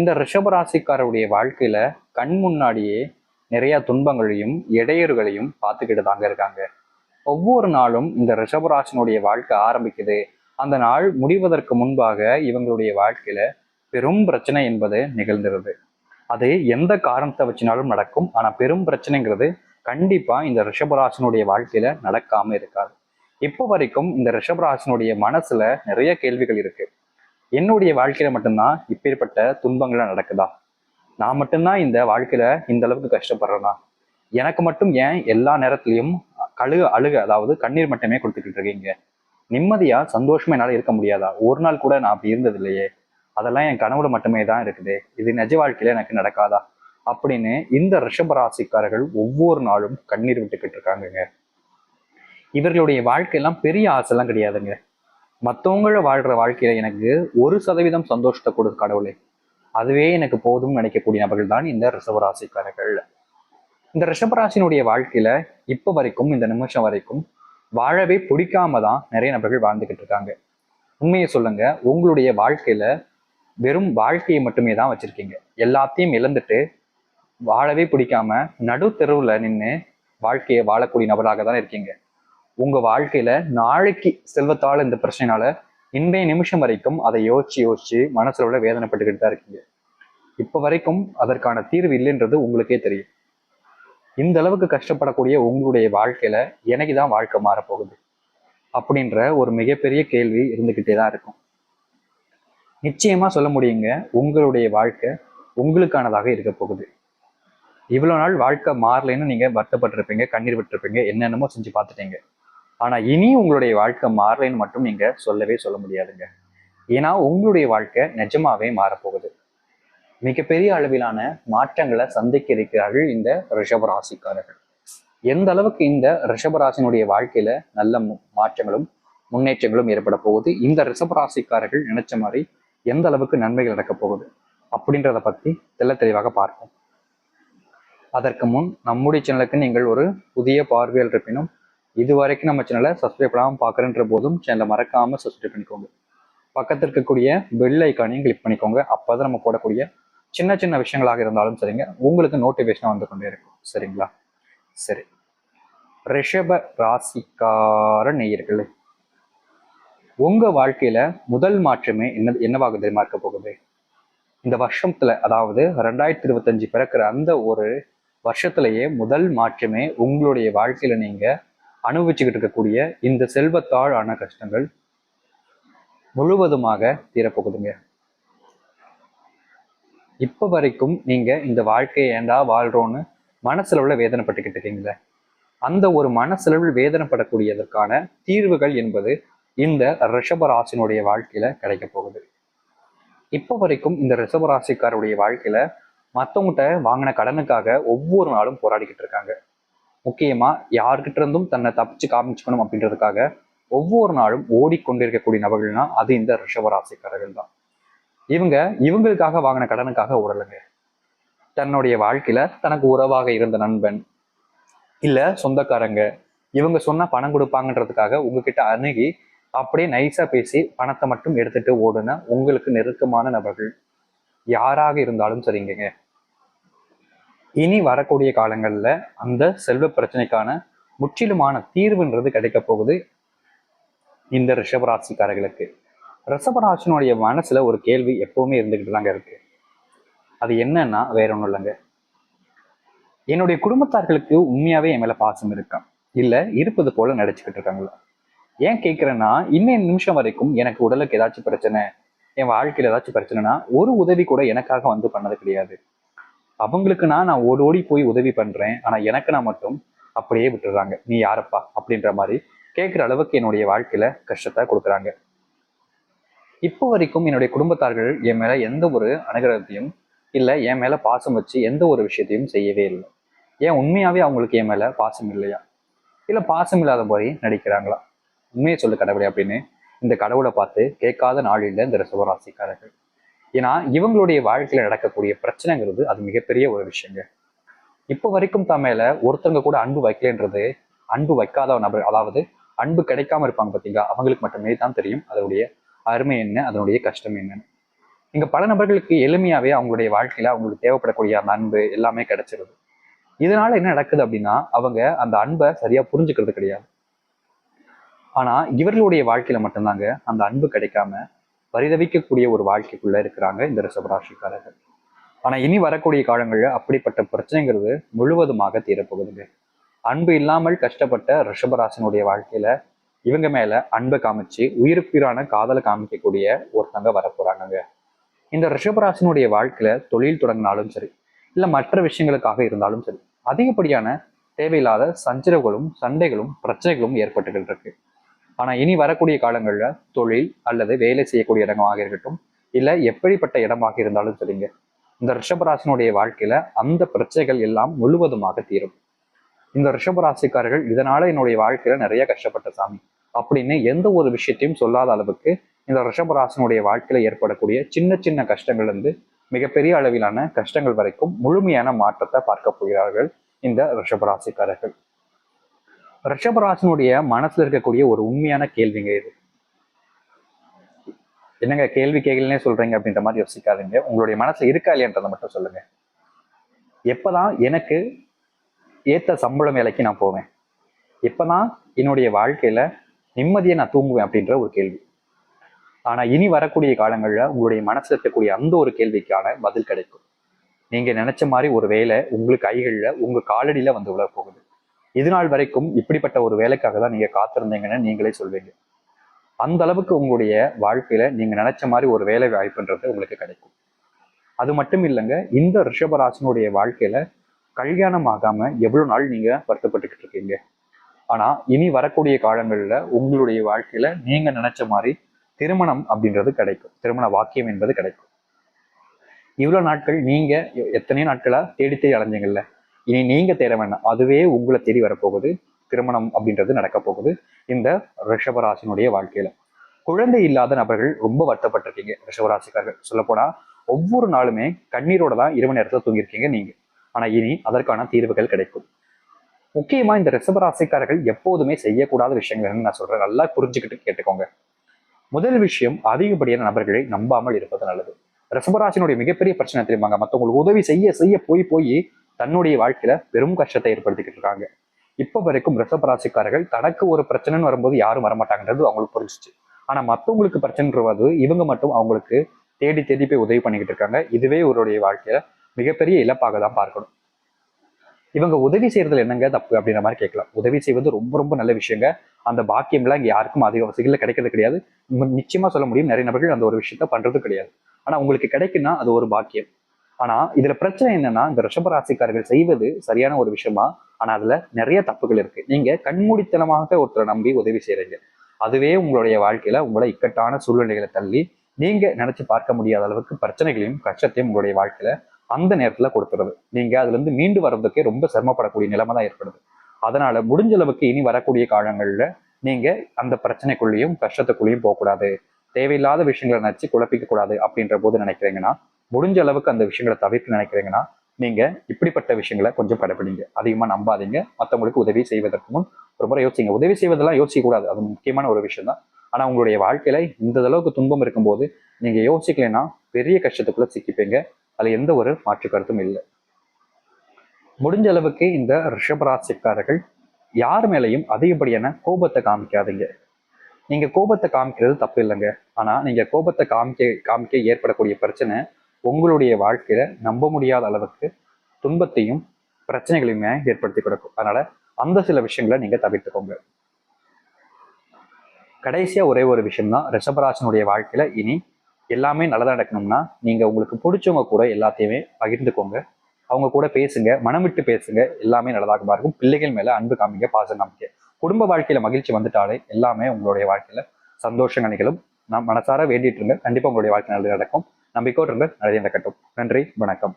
இந்த ரிஷபராசிக்காரருடைய வாழ்க்கையில கண் முன்னாடியே நிறைய துன்பங்களையும் இடையூறுகளையும் பார்த்துக்கிட்டு தாங்க இருக்காங்க. ஒவ்வொரு நாளும் இந்த ரிஷபராசினுடைய வாழ்க்கை ஆரம்பிக்குது. அந்த நாள் முடிவதற்கு முன்பாக இவங்களுடைய வாழ்க்கையில பெரும் பிரச்சனை என்பது நிகழ்ந்துருது. அது எந்த காரணத்தை வச்சினாலும் நடக்கும். ஆனா பெரும் பிரச்சனைங்கிறது கண்டிப்பா இந்த ரிஷபராசினுடைய வாழ்க்கையில நடக்காம இருக்காது. இப்போ வரைக்கும் இந்த ரிஷபராசினுடைய மனசுல நிறைய கேள்விகள் இருக்கு. என்னுடைய வாழ்க்கையில மட்டும்தான் இப்பேற்பட்ட துன்பங்கள்லாம் நடக்குதா? நான் மட்டும்தான் இந்த வாழ்க்கையில இந்த அளவுக்கு கஷ்டப்படுறேனா? எனக்கு மட்டும் ஏன் எல்லா நேரத்திலையும் கழுக அழுக அதாவது கண்ணீர் மட்டுமே கொடுத்துக்கிட்டு இருக்கீங்க? நிம்மதியா சந்தோஷமா என்னால் இருக்க முடியாதா? ஒரு நாள் கூட நான் அப்படி இருந்தது இல்லையே அதெல்லாம் என் கனவுல மட்டுமே தான் இருக்குது. இது நிஜ வாழ்க்கையில எனக்கு நடக்காதா? அப்படின்னு இந்த ரிஷபராசிக்காரர்கள் ஒவ்வொரு நாளும் கண்ணீர் விட்டுக்கிட்டு இருக்காங்கங்க. இவர்களுடைய வாழ்க்கையெல்லாம் பெரிய ஆசைலாம் கிடையாதுங்க. மற்றவங்கள வாழ்கிற வாழ்க்கையில எனக்கு ஒரு சதவீதம் சந்தோஷத்தை கொடு கடவுளே. அதுவே எனக்கு போதும்னு நினைக்கக்கூடிய நபர்கள் தான் இந்த ரிஷபராசிக்காரர்கள். இந்த ரிஷபராசினுடைய வாழ்க்கையில இப்ப வரைக்கும் இந்த நிமிஷம் வரைக்கும் வாழவே பிடிக்காம தான் நிறைய நபர்கள் வாழ்ந்துகிட்டு இருக்காங்க. உண்மையை சொல்லுங்க உங்களுடைய வாழ்க்கையில வெறும் வாழ்க்கையை மட்டுமே தான் வச்சிருக்கீங்க. எல்லாத்தையும் இழந்துட்டு வாழவே பிடிக்காம நடு தெருவுல நின்று வாழ்க்கையை வாழக்கூடிய நபராக தான் இருக்கீங்க. உங்க வாழ்க்கையில நாளைக்கு செல்வத்தால் இந்த பிரச்சனைனால இன்றைய நிமிஷம் வரைக்கும் அதை யோசிச்சு யோசிச்சு மனசுல உள்ள வேதனைப்பட்டுக்கிட்டு தான் இருக்கீங்க. இப்ப வரைக்கும் அதற்கான தீர்வு இல்லைன்றது உங்களுக்கே தெரியும். இந்த அளவுக்கு கஷ்டப்படக்கூடிய உங்களுடைய வாழ்க்கையில எனக்கு தான் வாழ்க்கை மாறப்போகுது அப்படின்ற ஒரு மிகப்பெரிய கேள்வி இருந்துகிட்டே தான் இருக்கும். நிச்சயமா சொல்ல முடியுங்க உங்களுடைய வாழ்க்கை உங்களுக்கானதாக இருக்க போகுது. இவ்வளோ நாள் வாழ்க்கை மாறலைன்னு நீங்க வருத்தப்பட்டிருப்பீங்க கண்ணீர் விட்டுருப்பீங்க என்னென்னமோ செஞ்சு பார்த்துட்டீங்க. ஆனா இனி உங்களுடைய வாழ்க்கை மாறலைன்னு மட்டும் நீங்க சொல்லவே சொல்ல முடியாதுங்க. ஏன்னா உங்களுடைய வாழ்க்கை நிஜமாவே மாறப்போகுது. மிகப்பெரிய அளவிலான மாற்றங்களை சந்திக்க இருக்கிறார்கள் இந்த ரிஷபராசிக்காரர்கள் எந்த அளவுக்கு இந்த ரிஷபராசினுடைய வாழ்க்கையில நல்ல மு- மாற்றங்களும் முன்னேற்றங்களும் ஏற்பட போகுது இந்த ரிஷபராசிக்காரர்கள் நினைச்ச மாதிரி எந்த அளவுக்கு நன்மைகள் நடக்க போகுது அப்படின்றத பத்தி தெள்ள தெளிவாக பார்ப்போம். அதற்கு முன் நம்முடைய சேனலுக்கு நீங்கள் ஒரு புதிய பார்வையில் இருப்பினும் இது வரைக்கும் நம்ம சேனலை சப்ஸ்கிரைப் பண்ணாமல் பார்க்குறன்ற போதும் சேனலை மறக்காமல் சப்ஸ்கிரைப் பண்ணிக்கோங்க. பக்கத்தில் இருக்கக்கூடிய பெல் ஐக்கானையும் கிளிக் பண்ணிக்கோங்க. அப்பதான் நம்ம போடக்கூடிய சின்ன சின்ன விஷயங்களாக இருந்தாலும் சரிங்க. உங்களுக்கு நோட்டிஃபிகேஷன் வந்து கொண்டே இருக்கும். சரிங்களா? சரி. ரிஷப ராசிக்கார நேயர்களே உங்க வாழ்க்கையில முதல் மாற்றமே என்ன என்னவாக தெரியுமா இருக்க போகுது? இந்த வருஷத்துல அதாவது ரெண்டாயிரத்தி இருபத்தஞ்சு பிறக்கிற அந்த ஒரு வருஷத்திலேயே முதல் மாற்றமே உங்களுடைய வாழ்க்கையில நீங்க அனுபவிச்சுக்கிட்டு இருக்கக்கூடிய இந்த செல்வத்தாழ் ஆன கஷ்டங்கள் முழுவதுமாக தீரப்போகுதுங்க. இப்ப வரைக்கும் நீங்க இந்த வாழ்க்கையை ஏண்டா வாழ்றோன்னு மனசளவுல வேதனைப்பட்டுக்கிட்டு இருக்கீங்களே? அந்த ஒரு மனசளவில் வேதனைப்படக்கூடியதற்கான தீர்வுகள் என்பது இந்த ரிஷபராசினுடைய வாழ்க்கையில கிடைக்க போகுது. இப்போ வரைக்கும் இந்த ரிஷபராசிக்காருடைய வாழ்க்கையில மற்றவங்ககிட்ட வாங்கின கடனுக்காக ஒவ்வொரு நாளும் போராடிக்கிட்டு இருக்காங்க. முக்கியமா யார்கிட்ட இருந்தும் தன்னை தப்பிச்சு காமிச்சுக்கணும் அப்படின்றதுக்காக ஒவ்வொரு நாளும் ஓடிக்கொண்டிருக்கக்கூடிய நபர்கள்னா அது இந்த ரிஷபராசிக்காரர்கள் தான். இவங்க இவங்களுக்காக வாங்கின கடனுக்காக உரலுங்க தன்னுடைய வாழ்க்கையில தனக்கு உறவாக இருந்த நண்பன் இல்ல சொந்தக்காரங்க இவங்க சொன்னா பணம் கொடுப்பாங்கன்றதுக்காக உங்ககிட்ட அணுகி அப்படியே நைஸா பேசி பணத்தை மட்டும் எடுத்துட்டு ஓடுன உங்களுக்கு நெருக்கமான நபர்கள் யாராக இருந்தாலும் சரிங்க இனி வரக்கூடிய காலங்களில் அந்த செல்வ பிரச்சனைக்கான முற்றிலுமான தீர்வுன்றது கிடைக்க போகுது இந்த ரிஷபராசிக்காரர்களுக்கு. ரிஷபராசினுடைய மனசுல ஒரு கேள்வி எப்பவுமே இருந்துக்கிட்டு தாங்க இருக்கு. அது என்னன்னா வேற ஒன்றும் இல்லைங்க. என்னுடைய குடும்பத்தார்களுக்கு உண்மையாவே என் மேல பாசம் இருக்கான் இல்ல இருப்பது போல நடிச்சுக்கிட்டு இருக்காங்களா? ஏன் கேட்குறேன்னா இன்னைய நிமிஷம் வரைக்கும் எனக்கு உடலுக்கு ஏதாச்சும் பிரச்சனை என் வாழ்க்கையில் ஏதாச்சும் பிரச்சனைனா ஒரு உதவி கூட எனக்காக வந்து பண்ணது கிடையாது. அவங்களுக்கு நான் நான் ஓடி ஓடி போய் உதவி பண்றேன். ஆனா எனக்கு நான் மட்டும் அப்படியே விட்டுறாங்க. நீ யாரப்பா? அப்படின்ற மாதிரி கேட்குற அளவுக்கு என்னுடைய வாழ்க்கையில கஷ்டத்தை கொடுக்குறாங்க. இப்போ வரைக்கும் என்னுடைய குடும்பத்தார்கள் என் மேல எந்த ஒரு அனுகிரகத்தையும் இல்ல என் மேல பாசம் வச்சு எந்த ஒரு விஷயத்தையும் செய்யவே இல்லை. ஏன்? உண்மையாவே அவங்களுக்கு என் மேல பாசம் இல்லையா? இல்ல பாசம் இல்லாத மாதிரி நடிக்கிறாங்களா? உண்மையை சொல்லு கடவுளே அப்படின்னு இந்த கடவுளை பார்த்து கேட்காத நாளில் இந்த ரிசவராசிக்காரர்கள் ஏன்னா இவங்களுடைய வாழ்க்கையில நடக்கக்கூடிய பிரச்சனைங்கிறது அது மிகப்பெரிய ஒரு விஷயங்க. இப்போ வரைக்கும் தன் மேல ஒருத்தவங்க கூட அன்பு வைக்கலன்றது அன்பு வைக்காத நபர் அதாவது அன்பு கிடைக்காம இருப்பாங்க பார்த்தீங்களா அவங்களுக்கு மட்டுமே தான் தெரியும் அதனுடைய அருமை என்ன அதனுடைய கஷ்டம் என்னன்னு. இங்க பல நபர்களுக்கு எளிமையாவே அவங்களுடைய வாழ்க்கையில அவங்களுக்கு தேவைப்படக்கூடிய அந்த அன்பு எல்லாமே கிடைச்சிருது. இதனால என்ன நடக்குது அப்படின்னா அவங்க அந்த அன்பை சரியா புரிஞ்சுக்கிறது கிடையாது. ஆனா இவர்களுடைய வாழ்க்கையில மட்டும்தாங்க அந்த அன்பு கிடைக்காம பரிதவிக்கக்கூடிய ஒரு வாழ்க்கைக்குள்ள இருக்கிறாங்க இந்த ரிஷபராசிக்காரர்கள். ஆனா இனி வரக்கூடிய காலங்கள்ல அப்படிப்பட்ட பிரச்சனைங்கிறது முழுவதுமாக தீரப்போகுதுங்க. அன்பு இல்லாமல் கஷ்டப்பட்ட ரிஷபராசனுடைய வாழ்க்கையில இவங்க மேல அன்பை காமிச்சு உயிருக்குயிரான காதலை காமிக்கக்கூடிய ஒருத்தங்க வரப்போறாங்கங்க. இந்த ரிஷபராசனுடைய வாழ்க்கையில தொழில் தொடங்கினாலும் சரி இல்ல மற்ற விஷயங்களுக்காக இருந்தாலும் சரி அதிகப்படியான தேவையில்லாத சஞ்சரவுகளும் சண்டைகளும் பிரச்சனைகளும் ஏற்பட்டுகள் இருக்கு. ஆனா இனி வரக்கூடிய காலங்கள்ல தொழில் அல்லது வேலை செய்யக்கூடிய இடமாக இருக்கட்டும் இல்ல எப்படிப்பட்ட இடமாக இருந்தாலும் சரிங்க. இந்த ரிஷபராசினுடைய வாழ்க்கையில அந்த பிரச்சனைகள் எல்லாம் முழுவதுமாக தீரும். இந்த ரிஷபராசிக்காரர்கள் இதனால என்னுடைய வாழ்க்கையில நிறைய கஷ்டப்பட்ட சாமி அப்படின்னு எந்த ஒரு விஷயத்தையும் சொல்லாத அளவுக்கு இந்த ரிஷபராசினுடைய வாழ்க்கையில ஏற்படக்கூடிய சின்ன சின்ன கஷ்டங்கள் இருந்து மிகப்பெரிய அளவிலான கஷ்டங்கள் வரைக்கும் முழுமையான மாற்றத்தை பார்க்க போகிறார்கள் இந்த ரிஷபராசிக்காரர்கள். ரிஷபராசனுடைய மனசுல இருக்கக்கூடிய ஒரு உண்மையான கேள்விங்க இது. என்னங்க கேள்வி கேள்வினே சொல்றீங்க அப்படின்ற மாதிரி யோசிக்காதீங்க. உங்களுடைய மனசுல இருக்கா இல்லையன்றதை மட்டும் சொல்லுங்க. எப்பதான் எனக்கு ஏத்த சம்பளம் வேலைக்கு நான் போவேன்? எப்பதான் என்னுடைய வாழ்க்கையில நிம்மதியை நான் தூங்குவேன் அப்படின்ற ஒரு கேள்வி. ஆனா இனி வரக்கூடிய காலங்கள்ல உங்களுடைய மனசுல இருக்கக்கூடிய அந்த ஒரு கேள்விக்கான பதில் கிடைக்கும். நீங்க நினைச்ச மாதிரி ஒரு வேலை உங்களுக்கு கைகளில் உங்க காலடியில வந்து விழ போகுது இது நாள் வரைக்கும் இப்படிப்பட்ட ஒரு வேலைக்காக தான் நீங்க காத்திருந்தீங்கன்னு நீங்களே சொல்வீங்க. அந்த அளவுக்கு உங்களுடைய வாழ்க்கையில நீங்க நினைச்ச மாதிரி ஒரு வேலை வாய்ப்புன்றது உங்களுக்கு கிடைக்கும். அது மட்டும் இல்லைங்க இந்த ரிஷபராசனுடைய வாழ்க்கையில கல்யாணம் ஆகாம எவ்வளவு நாள் நீங்க வருத்தப்பட்டுக்கிட்டு இருக்கீங்க? ஆனா இனி வரக்கூடிய காலங்கள்ல உங்களுடைய வாழ்க்கையில நீங்க நினைச்ச மாதிரி திருமணம் அப்படின்றது கிடைக்கும். திருமண வாக்கியம் என்பது கிடைக்கும். இவ்வளவு நாட்கள் நீங்க எத்தனையோ நாட்களா தேடி தேடி அலைஞ்சீங்கல்ல? இனி நீங்க தேட வேண்டாம். அதுவே உங்களை தேடி வரப்போகுது. திருமணம் அப்படின்றது நடக்க போகுது. இந்த ரிஷபராசினுடைய வாழ்க்கையில. குழந்தை இல்லாத நபர்கள் ரொம்ப வருத்தப்பட்டிருக்கீங்க. ரிஷபராசிக்காரர்கள். சொல்ல போனா ஒவ்வொரு நாளுமே கண்ணீரோட தான் இரவு நேரத்துல தூங்கியிருக்கீங்க நீங்க. ஆனா இனி அதற்கான தீர்வுகள் கிடைக்கும். முக்கியமா இந்த ரிஷபராசிக்காரர்கள் எப்போதுமே செய்யக்கூடாத விஷயங்கள் நான் சொல்றேன். நல்லா புரிஞ்சுக்கிட்டு கேட்டுக்கோங்க. முதல் விஷயம் அதிகப்படியான நபர்களை நம்பாமல் இருப்பது நல்லது. ரிஷபராசினுடைய மிகப்பெரிய பிரச்சனை தெரியுமாங்க? மற்றவங்களுக்கு உதவி செய்ய செய்ய போய் போய் தன்னுடைய வாழ்க்கையில பெரும் கஷ்டத்தை ஏற்படுத்திக்கிட்டு இருக்காங்க. இப்ப வரைக்கும் ரிஷபராசிக்காரர்கள் தனக்கு ஒரு பிரச்சனைன்னு வரும்போது யாரும் வரமாட்டாங்கன்றது அவங்களுக்கு புரிஞ்சிச்சு. ஆனா மற்றவங்களுக்கு பிரச்சனைன்றது இவங்க மட்டும் அவங்களுக்கு தேடி தேடி போய் உதவி பண்ணிக்கிட்டு இருக்காங்க. இதுவே இவருடைய வாழ்க்கையில மிகப்பெரிய இழப்பாக தான் பார்க்கணும். இவங்க உதவி செய்யறதுல என்னங்க தப்பு அப்படின்ற மாதிரி கேட்கலாம். உதவி செய்வது ரொம்ப ரொம்ப நல்ல விஷயங்க. அந்த பாக்கியம்லாம் இங்க யாருக்கும் அதிக வசதிகளில் கிடைக்கிறது கிடையாது. நிச்சயமா சொல்ல முடியும். நிறைய நபர்கள் அந்த ஒரு விஷயத்த பண்றது கிடையாது. ஆனா உங்களுக்கு கிடைக்குன்னா அது ஒரு பாக்கியம். ஆனா இதுல பிரச்சனை என்னன்னா இந்த ரிஷபராசிக்காரர்கள் செய்வது சரியான ஒரு விஷயமா? ஆனா அதுல நிறைய தப்புகள் இருக்கு. நீங்க கண்மூடித்தனமாக ஒருத்தரை நம்பி உதவி செய்யறீங்க அதுவே உங்களுடைய வாழ்க்கையில உங்களை இக்கட்டான சூழ்நிலைகளை தள்ளி நீங்க நினைச்சு பார்க்க முடியாத அளவுக்கு பிரச்சனைகளையும் கஷ்டத்தையும் உங்களுடைய வாழ்க்கையில அந்த நேரத்துல கொடுத்துருது. நீங்க அதுல இருந்து மீண்டு வர்றதுக்கே ரொம்ப சிரமப்படக்கூடிய நிலைமை தான் ஏற்படுது. அதனால முடிஞ்ச அளவுக்கு இனி வரக்கூடிய காலங்கள்ல நீங்க அந்த பிரச்சனைக்குள்ளேயும் கஷ்டத்துக்குள்ளேயும் போகக்கூடாது. தேவையில்லாத விஷயங்களை நினைச்சு குழப்பிக்க கூடாது அப்படின்ற போது நினைக்கிறீங்கன்னா முடிஞ்ச அளவுக்கு அந்த விஷயங்களை தவிர்க்க நினைக்கிறீங்கன்னா நீங்க இப்படிப்பட்ட விஷயங்களை கொஞ்சம் கடைபிடிங்க அதிகமா நம்பாதீங்க. மற்றவங்களுக்கு உதவி செய்வதற்கு முன் ஒரு முறை யோசிங்க. உதவி செய்வதெல்லாம் யோசிக்க கூடாது அது முக்கியமான ஒரு விஷயம் தான் ஆனா உங்களுடைய வாழ்க்கையில இந்த அளவுக்கு துன்பம் இருக்கும்போது நீங்க யோசிக்கலைன்னா பெரிய கஷ்டத்துக்குள்ள சிக்கிப்பீங்க. அதுல எந்த ஒரு மாற்று கருத்தும் இல்லை. முடிஞ்ச அளவுக்கு இந்த ரிஷபராசிக்காரர்கள் யார் மேலையும் அதிகப்படியான கோபத்தை காமிக்காதீங்க. நீங்க கோபத்தை காமிக்கிறது தப்பு இல்லைங்க. ஆனா நீங்க கோபத்தை காமிக்க காமிக்க ஏற்படக்கூடிய பிரச்சனை உங்களுடைய வாழ்க்கையில நம்ப முடியாத அளவுக்கு துன்பத்தையும் பிரச்சனைகளையுமே ஏற்படுத்தி கொடுக்கும். அதனால அந்த சில விஷயங்களை நீங்க தவிர்த்துக்கோங்க. கடைசியா ஒரே ஒரு விஷயம் தான் ரிஷபராசனுடைய வாழ்க்கையில இனி எல்லாமே நல்லதாக நடக்கணும்னா நீங்க உங்களுக்கு பிடிச்சவங்க கூட எல்லாத்தையுமே பகிர்ந்துக்கோங்க. அவங்க கூட பேசுங்க மனம் விட்டு பேசுங்க எல்லாமே நல்லதாக இருக்கும். பிள்ளைகள் மேல அன்பு காமிக்க பாசம் காமிக்க குடும்ப வாழ்க்கையில மகிழ்ச்சி வந்துட்டாலே எல்லாமே உங்களுடைய வாழ்க்கையில சந்தோஷம் நிகழும் நான் மனசார வேண்டிட்டு இருங்க. கண்டிப்பா உங்களுடைய வாழ்க்கை நல்லது நடக்கும். நம்பிக்கையோடு இருந்து நல்லது கட்டும். நன்றி. வணக்கம்.